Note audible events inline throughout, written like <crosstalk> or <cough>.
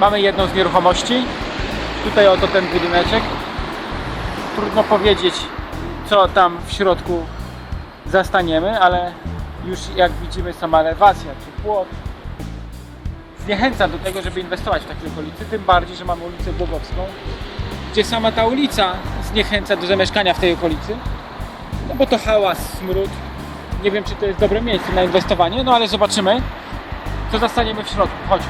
Mamy jedną z nieruchomości. Tutaj oto ten budyneczek. Trudno powiedzieć, co tam w środku zastaniemy, ale już jak widzimy sama elewacja czy płot zniechęca do tego, żeby inwestować w takie okolicy, tym bardziej, że mamy ulicę Głogowską, gdzie sama ta ulica zniechęca do zamieszkania w tej okolicy, no bo to hałas, smród. Nie wiem, czy to jest dobre miejsce na inwestowanie, no ale zobaczymy, co zastaniemy w środku. Chodź.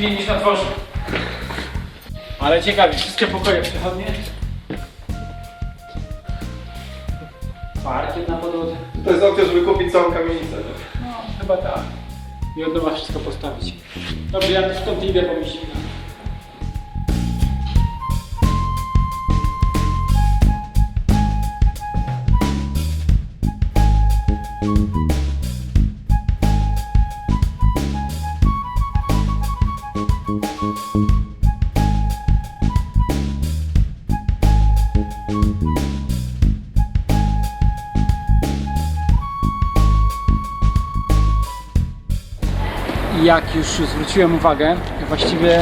Zimniej niż na dworze. Ale ciekawie, wszystkie pokoje przechodnie. Parkiet na podłodze. To jest opcja, żeby kupić całą kamienicę. No, chyba tak. I od nowa wszystko postawić. Dobrze, ja stąd idę, bo mi zimno. Jak już zwróciłem uwagę, właściwie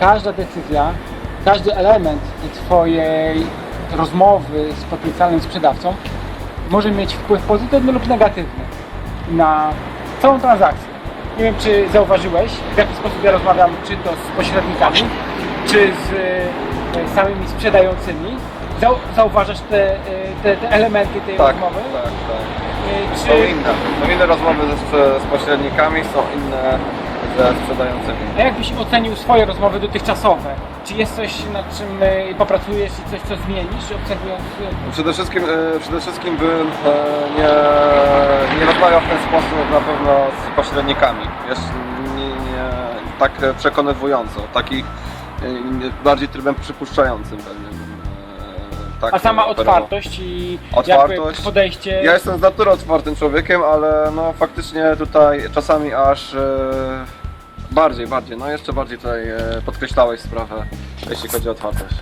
każda decyzja, każdy element Twojej rozmowy z potencjalnym sprzedawcą może mieć wpływ pozytywny lub negatywny na całą transakcję. Nie wiem, czy zauważyłeś, w jaki sposób ja rozmawiam, czy to z pośrednikami, czy z e, samymi sprzedającymi. Zau, zauważasz te, e, te, te elementy tej Tak, rozmowy? tak, E, Są inne. Są inne rozmowy ze, z pośrednikami, są inne ze sprzedającymi. A jak byś ocenił swoje rozmowy dotychczasowe? Czy jest coś, nad czym e, popracujesz i coś, co zmienisz, obserwując... e, Przede wszystkim, e, przede wszystkim bym e, nie, nie rozmawiał w ten sposób na pewno z pośrednikami. Jest nie, nie, tak przekonywująco, taki e, bardziej trybem przypuszczającym pewnie. Tak A sama operował. otwartość i Otwartość. jakby podejście... Ja jestem z natury otwartym człowiekiem, ale no faktycznie tutaj czasami aż e, bardziej, bardziej, no jeszcze bardziej tutaj e, podkreślałeś sprawę, jeśli chodzi o otwartość.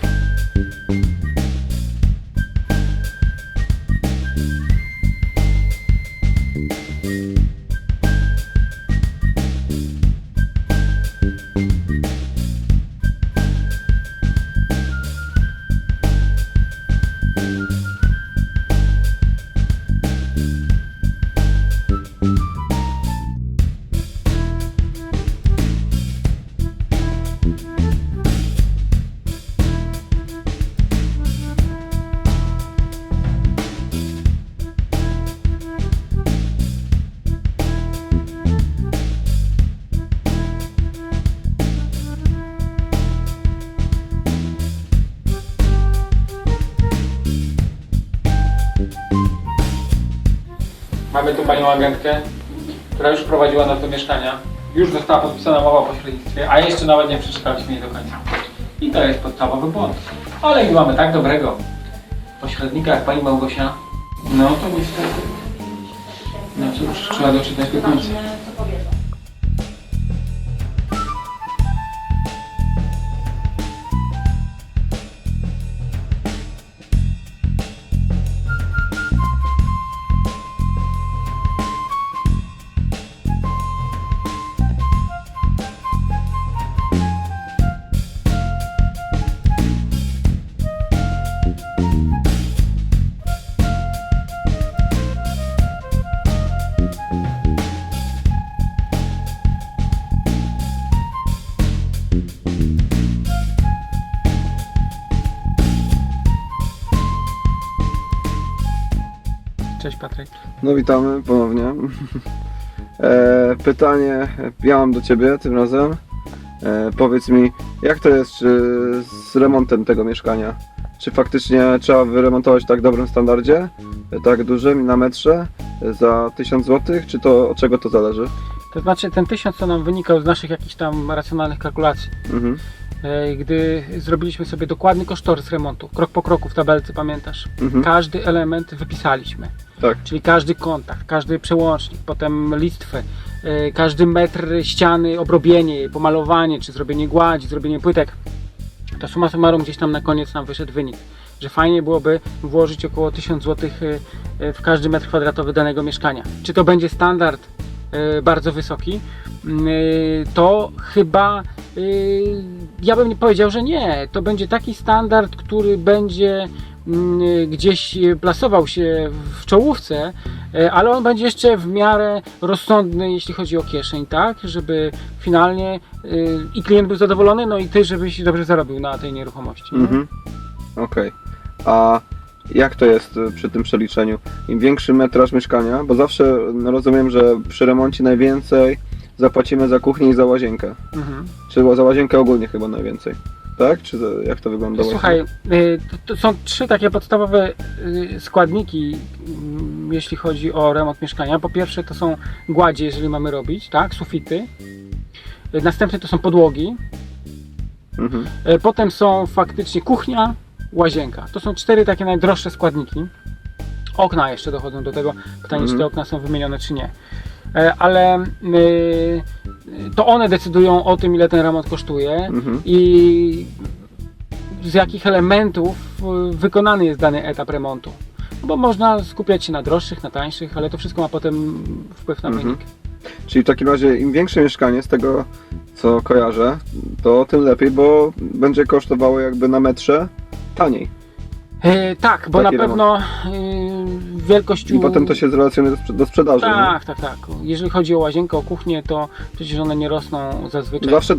Mamy tu panią agentkę, która już prowadziła nas do mieszkania. Już została podpisana mowa o pośrednictwie, a jeszcze nawet nie przeczytaliśmy jej do końca. I to jest podstawowy błąd. Ale gdy mamy tak dobrego pośrednika jak pani Małgosia, no to niestety. No cóż, trzeba doczytać do końca. Patryk. No witamy ponownie. E, pytanie ja mam do Ciebie tym razem. E, powiedz mi, jak to jest czy z remontem tego mieszkania? Czy faktycznie trzeba wyremontować w tak dobrym standardzie, tak dużym na metrze, za 1000 zł, czy to od czego to zależy? To znaczy ten tysiąc to nam wynikał z naszych jakichś tam racjonalnych kalkulacji. Mhm. E, Gdy zrobiliśmy sobie dokładny kosztorys remontu, krok po kroku w tabelce, pamiętasz? Mhm. Każdy element wypisaliśmy. Tak. Czyli każdy kontakt, każdy przełącznik, potem listwę, e, każdy metr ściany, obrobienie pomalowanie, czy zrobienie gładzi, zrobienie płytek. To summa summarum gdzieś tam na koniec nam wyszedł wynik, że fajnie byłoby włożyć około 1000 zł w każdy metr kwadratowy danego mieszkania. Czy to będzie standard e, bardzo wysoki? Mm, e, To chyba e, ja bym powiedział, że nie. To będzie taki standard, który będzie mm, gdzieś plasował się w czołówce, e, ale on będzie jeszcze w miarę rozsądny, jeśli chodzi o kieszeń, tak? Żeby finalnie e, i klient był zadowolony, no i ty, żebyś dobrze zarobił na tej nieruchomości. nie? Mhm. Okej. A jak to jest y, przy tym przeliczeniu? Im większy metraż mieszkania, bo zawsze no, rozumiem, że przy remoncie najwięcej zapłacimy za kuchnię i za łazienkę. Mhm. Czy za łazienkę ogólnie chyba najwięcej. Tak? Czy za, jak to wygląda? Słuchaj, y, to, to są trzy takie podstawowe y, składniki, mm, jeśli chodzi o remont mieszkania. Po pierwsze to są gładzie, jeżeli mamy robić, tak, sufity. Y, Następnie to są podłogi. Mhm. Y, Potem są faktycznie kuchnia, łazienka. To są cztery takie najdroższe składniki. Okna jeszcze dochodzą do tego. Pytanie, czy te Mhm. okna są wymienione, czy nie. E, Ale y, to one decydują o tym, ile ten remont kosztuje Mhm. i z jakich elementów y, wykonany jest dany etap remontu. Bo można skupiać się na droższych, na tańszych, ale to wszystko ma potem wpływ na Mhm. wynik. Czyli w takim razie im większe mieszkanie z tego co kojarzę, to tym lepiej, bo będzie kosztowało jakby na metrze taniej. E, tak, bo Taki na pewno y, wielkością. I potem to się zrelacjonuje do, sprze- do sprzedaży. nie? Tak, tak, tak. Jeżeli chodzi o łazienkę, o kuchnię, to przecież one nie rosną zazwyczaj Zawsze y,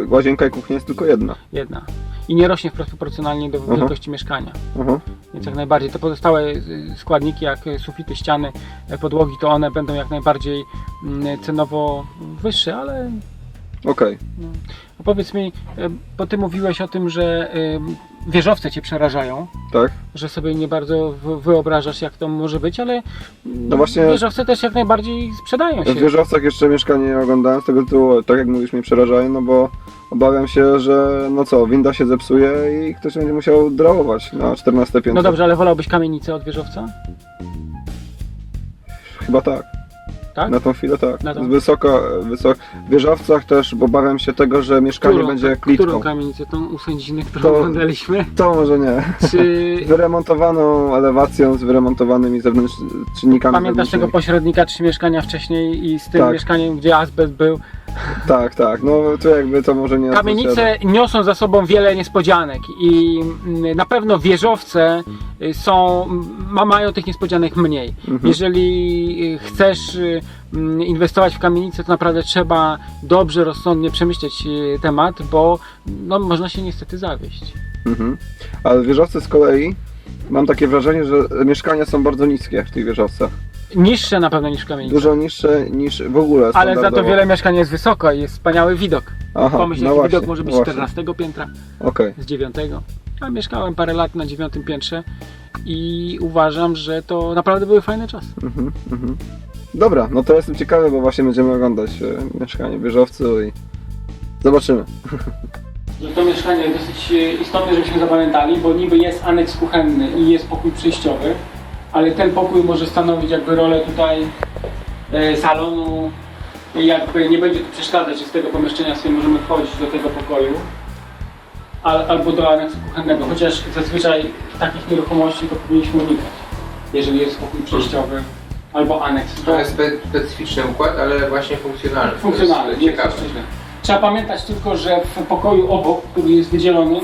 y, łazienka i kuchnia jest tylko jedna. jedna. I nie rośnie wprost proporcjonalnie do Mhm. wielkości mieszkania. Aha. Więc jak najbardziej te pozostałe y, składniki, jak sufity, ściany, y, podłogi, to one będą jak najbardziej mm, cenowo wyższe, ale Okej. no. A powiedz mi, y, bo ty mówiłeś o tym, że y, wieżowce cię przerażają, Tak. że sobie nie bardzo wy- wyobrażasz, jak to może być, ale No właśnie- wieżowce też jak najbardziej sprzedają się. W wieżowcach jeszcze mieszkanie nie oglądałem z tego tytułu, tak jak mówisz, mnie przerażają, no bo obawiam się, że no co, winda się zepsuje i ktoś będzie musiał drałować na 14 piętro. No dobrze, ale wolałbyś kamienicę od wieżowca? Chyba tak. Tak? Na tą chwilę tak. Na tą- Z Wysoko, wysoko. W wieżowcach też obawiam się tego, że mieszkanie Którą, będzie którą klitką. kamienicę? Tą u sędziny, którą To- oglądaliśmy? To może nie. Czy Z <laughs> wyremontowaną elewacją, z wyremontowanymi zewnętrznymi czynnikami pamiętasz tego pośrednika trzy mieszkania wcześniej i z tym Tak. mieszkaniem, gdzie azbest był? Tak, tak. No to jakby to może nie Kamienice niosą za sobą wiele niespodzianek i mm, na pewno wieżowce y, są, ma, mają tych niespodzianek mniej. Mhm. Jeżeli y, chcesz y, mm, inwestować w kamienicę, to naprawdę trzeba dobrze, rozsądnie przemyśleć temat, bo no, można się niestety zawieść. Mhm. Ale wieżowce z kolei mam takie wrażenie, że mieszkania są bardzo niskie w tych wieżowcach. Niższe na pewno niż kamienica. Dużo niższe niż w ogóle Ale za to standardowo. wiele mieszkań jest wysoko i jest wspaniały widok. Aha, Pomyśl, no jaki właśnie, widok może być z właśnie. 14 piętra, Okej. z 9. Ja mieszkałem parę lat na 9 piętrze i uważam, że to naprawdę były fajne czasy. Mhm, mhm. Dobra, no to jestem ciekawy, bo właśnie będziemy oglądać e, mieszkanie w wieżowcu i zobaczymy. <laughs> Że to mieszkanie jest dosyć e, istotne, żebyśmy zapamiętali, bo niby jest aneks kuchenny i jest pokój przejściowy, ale ten pokój może stanowić jakby rolę tutaj e, salonu i jakby nie będzie tu przeszkadzać, że z tego pomieszczenia sobie możemy wchodzić do tego pokoju al, albo do aneksu kuchennego, chociaż zazwyczaj takich nieruchomości to powinniśmy unikać, jeżeli jest pokój przejściowy albo aneks. To jest spe- specyficzny układ, ale właśnie funkcjonalny. funkcjonalny, To jest ciekawe. to. Trzeba pamiętać tylko, że w pokoju obok, który jest wydzielony,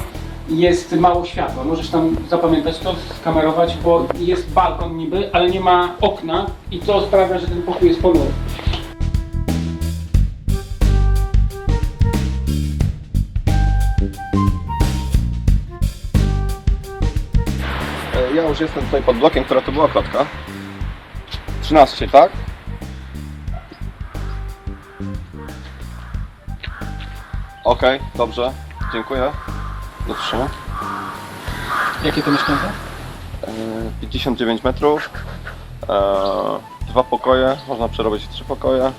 jest mało światła. Możesz tam zapamiętać to, skamerować, bo jest balkon niby, ale nie ma okna i to sprawia, że ten pokój jest ponury. E, Ja już jestem tutaj pod blokiem, która to była klatka. 13, tak? Okej, dobrze. Dziękuję. Dotrzymam. Jakie to mieszkanie? E, 59 metrów. E, dwa pokoje, można przerobić w trzy pokoje. E,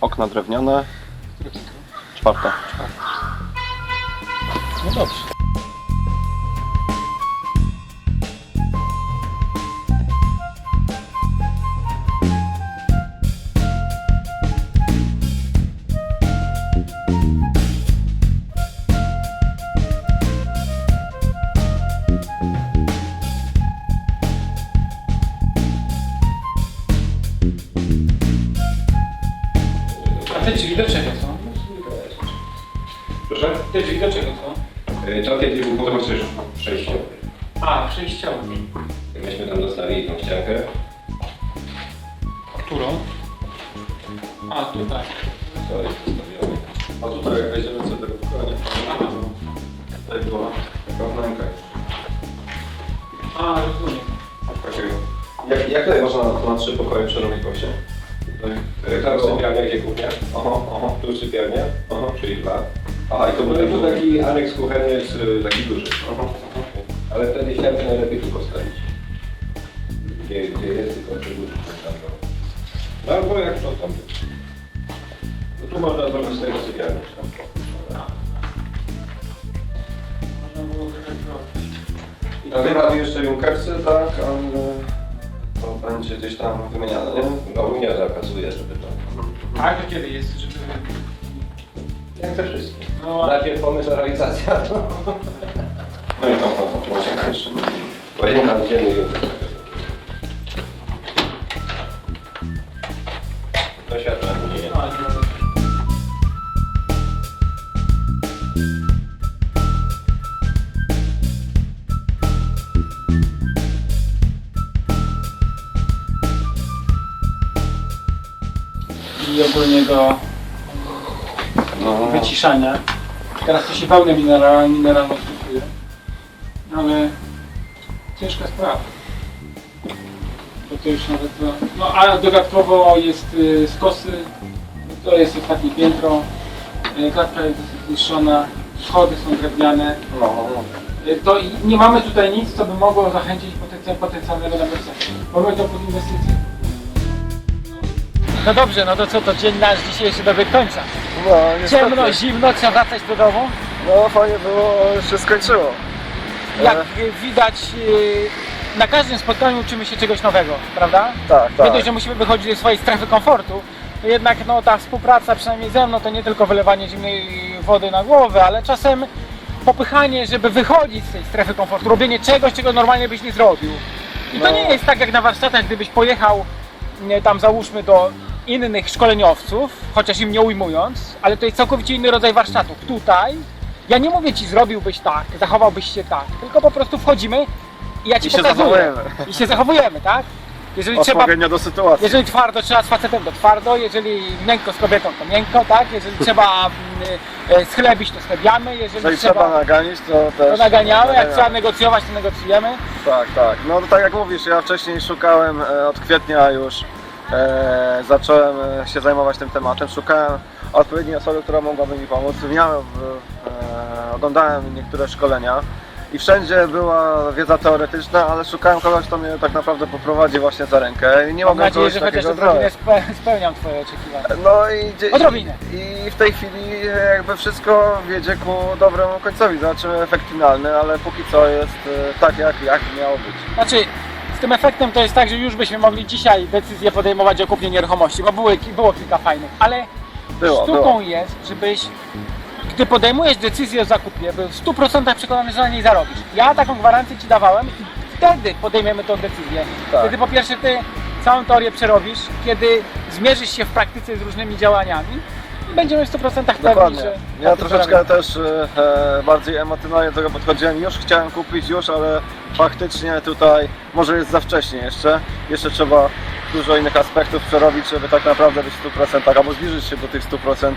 okna drewniane. Czwarte. No dobrze. A, tutaj. Postawione. A tutaj jak wejdziemy co do Aha. tutaj była taka wnęka. A, rozumiem. Jak, jak tutaj można na, na trzy pokoje przerobić właśnie? Tutaj. Y, Tam sypialnia, gdzie kuchnia. Aha, aha. Tu sypialnia, Aha. czyli dwa. Aha, i to To był taki... taki aneks kuchenny jest y, taki duży. Aha. Ale wtedy ściankę najlepiej tu postawić. Gdzie, gdzie jest tylko no. No albo jak to tam być. No tu można zrobić z tego sypialnię. Można było wyregulować. I mamy jeszcze Junkersy, tak, ale to będzie gdzieś tam wymieniane, nie? No Unia zakazuje, żeby to... A to kiedy jest, żeby... Jak ze wszystkim. No, a- Najpierw pomysł, a realizacja. No i tam no, łazienka jeszcze. Łazienka dzienny Do I ogólnego No, wyciszania. Teraz to się pełne mineralne, mineralne stosuje. Ale ciężka sprawa. Bo to już nawet to... No a dodatkowo jest y, skosy, to jest ostatnie piętro, y, klatka jest zniszczona, schody są drewniane. no, Y, To nie mamy tutaj nic, co by mogło zachęcić potencjal, potencjalnego nabywcę. Mamy to pod inwestycję. No dobrze, no to co, to dzień nasz dzisiejszy dobiegł końca. no niestety. Ciemno, zimno, trzeba wracać do domu. No fajnie było, się skończyło. Jak E, widać, y, na każdym spotkaniu uczymy się czegoś nowego, prawda? Tak, tak. że musimy wychodzić ze swojej strefy komfortu, to jednak no, ta współpraca, przynajmniej ze mną, to nie tylko wylewanie zimnej wody na głowę, ale czasem popychanie, żeby wychodzić z tej strefy komfortu, robienie czegoś, czego normalnie byś nie zrobił. I to No. nie jest tak jak na warsztatach, gdybyś pojechał nie, tam załóżmy do innych szkoleniowców, chociaż im nie ujmując, ale to jest całkowicie inny rodzaj warsztatów. Tutaj ja nie mówię ci zrobiłbyś tak, zachowałbyś się tak, tylko po prostu wchodzimy i ja ci I się pokazuję. zachowujemy. I się zachowujemy, tak? Jeżeli trzeba Odpowiednio do sytuacji. jeżeli twardo trzeba z facetem, to twardo, jeżeli miękko z kobietą, to miękko, tak? Jeżeli trzeba mm, e, schlebić, to schlebiamy, jeżeli Jeżeli trzeba trzeba, naganić, to też... to naganiamy, jak trzeba negocjować, to negocjujemy. Tak, tak. No to tak jak mówisz, ja wcześniej szukałem e, od kwietnia już e, zacząłem e, się zajmować tym tematem. Szukałem odpowiedniej osoby, która mogłaby mi pomóc. Miałem, e, oglądałem niektóre szkolenia i wszędzie była wiedza teoretyczna, ale szukałem kogoś, kto mnie tak naprawdę poprowadzi właśnie za rękę i nie Mam mogłem nadzieję, że chociaż takiego odrobinę znaleźć. spe, spełniam Twoje oczekiwania. No i, Odrobinę. i w tej chwili e, jakby wszystko wiedzie ku dobremu końcowi. Zobaczymy efekt finalny, ale póki co jest e, tak jak, jak miało być. Znaczy, z tym efektem to jest tak, że już byśmy mogli dzisiaj decyzję podejmować o kupnie nieruchomości, bo były, było kilka fajnych, ale Było, sztuką było. jest, żebyś, gdy podejmujesz decyzję o zakupie, był w 100% przekonany, że na niej zarobisz. Ja taką gwarancję Ci dawałem i wtedy podejmiemy tą decyzję. Tak. Wtedy po pierwsze Ty całą teorię przerobisz, kiedy zmierzysz się w praktyce z różnymi działaniami będziemy w 100% pewni, Dokładnie. że... Ja troszeczkę też e, bardziej emocjonalnie do tego podchodziłem. Już chciałem kupić już, ale faktycznie tutaj może jest za wcześnie jeszcze. Jeszcze trzeba dużo innych aspektów przerobić, żeby tak naprawdę być w 100% albo zbliżyć się do tych 100%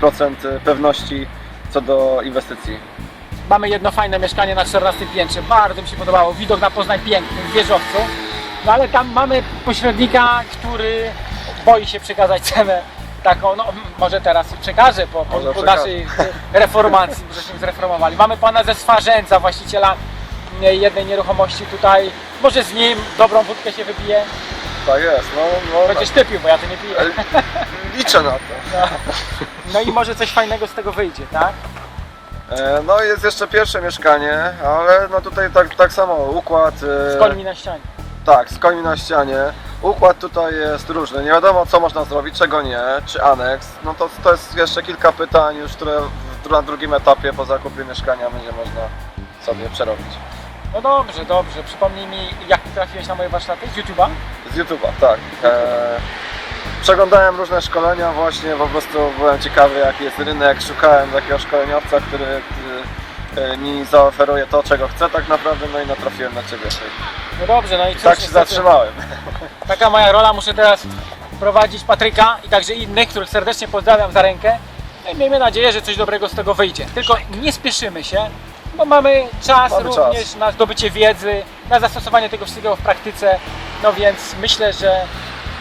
procent pewności co do inwestycji. Mamy jedno fajne mieszkanie na 14 piętrze, bardzo mi się podobało, widok na Poznań piękny, w wieżowcu. No ale tam mamy pośrednika, który boi się przekazać cenę taką, no m, może teraz przekaże po, po, po naszej e, reformacji, <laughs> żeśmy zreformowali. Mamy pana ze Swarzędza, właściciela jednej nieruchomości tutaj, może z nim dobrą wódkę się wypije. Tak jest, no, no Będziesz ty pił, bo ja to nie piję. tak. liczę na to. No i może coś fajnego z tego wyjdzie, tak? E, No jest jeszcze pierwsze mieszkanie, ale no tutaj tak, tak samo układ. e, Z na ścianie. Tak, z na ścianie. Układ tutaj jest różny. Nie wiadomo co można zrobić, czego nie, czy aneks. No to, to jest jeszcze kilka pytań już, które w, na drugim etapie po zakupie mieszkania będzie można sobie przerobić. No dobrze, dobrze. Przypomnij mi, jak trafiłeś na moje warsztaty? Z YouTube'a? Z YouTube'a, tak. E, przeglądałem różne szkolenia właśnie, po prostu byłem ciekawy jaki jest rynek, szukałem takiego szkoleniowca, który, mi zaoferuje to, czego chcę tak naprawdę, no i natrafiłem na Ciebie. No dobrze, no i cóż, Tak się niestety, zatrzymałem. <laughs> Taka moja rola, muszę teraz prowadzić Patryka i także innych, których serdecznie pozdrawiam za rękę. No i miejmy nadzieję, że coś dobrego z tego wyjdzie. Tylko nie spieszymy się, bo mamy czas Mamy również czas. na zdobycie wiedzy, na zastosowanie tego wszystkiego w praktyce. No więc myślę, że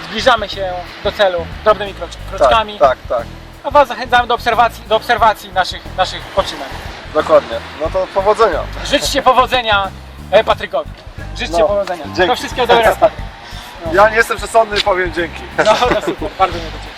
zbliżamy się do celu drobnymi Tak, kroczkami. tak, tak. A Was zachęcamy do obserwacji, do obserwacji naszych, naszych poczynań. Dokładnie. No to powodzenia. Życzcie powodzenia e, Patrykowi. Życzcie No, powodzenia. dzięki. Do wszystkiego dobrego. Ja nie jestem przesądny, powiem dzięki. No, no super, bardzo mnie to cieszy.